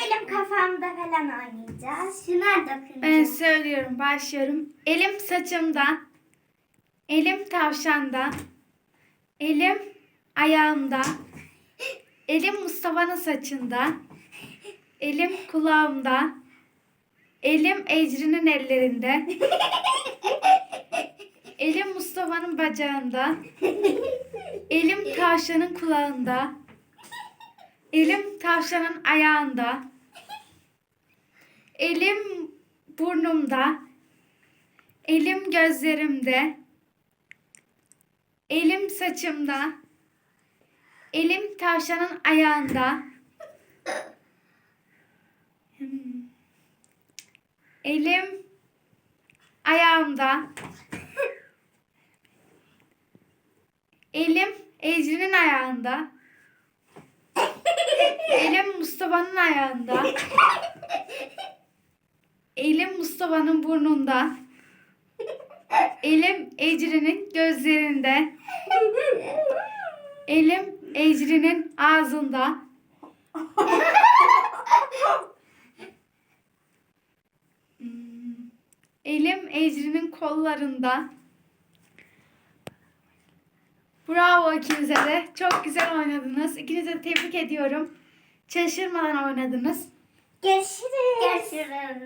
Birden oynayacağız. Şunlar dokunacağız. Ben söylüyorum, başlıyorum. Elim saçımda, elim tavşanda, elim ayağımda, elim Mustafa'nın saçında, elim kulağımda, elim Ecrin'in ellerinde, elim Mustafa'nın bacağında, elim tavşanın kulağında, elim tavşanın ayağında, elim burnumda, elim gözlerimde, elim saçımda, elim tavşanın ayağında, elim ayağımda, elim Ecrin'in ayağında, Mustafa'nın ayağında, elim Mustafa'nın burnunda, elim Ecrin'in gözlerinde, elim Ecrin'in ağzında, elim Ecrin'in kollarında. Bravo ikinize de. Çok güzel oynadınız. İkinize de tebrik ediyorum. Şaşırmadan oynadınız. Görüşürüz. Görüşürüz.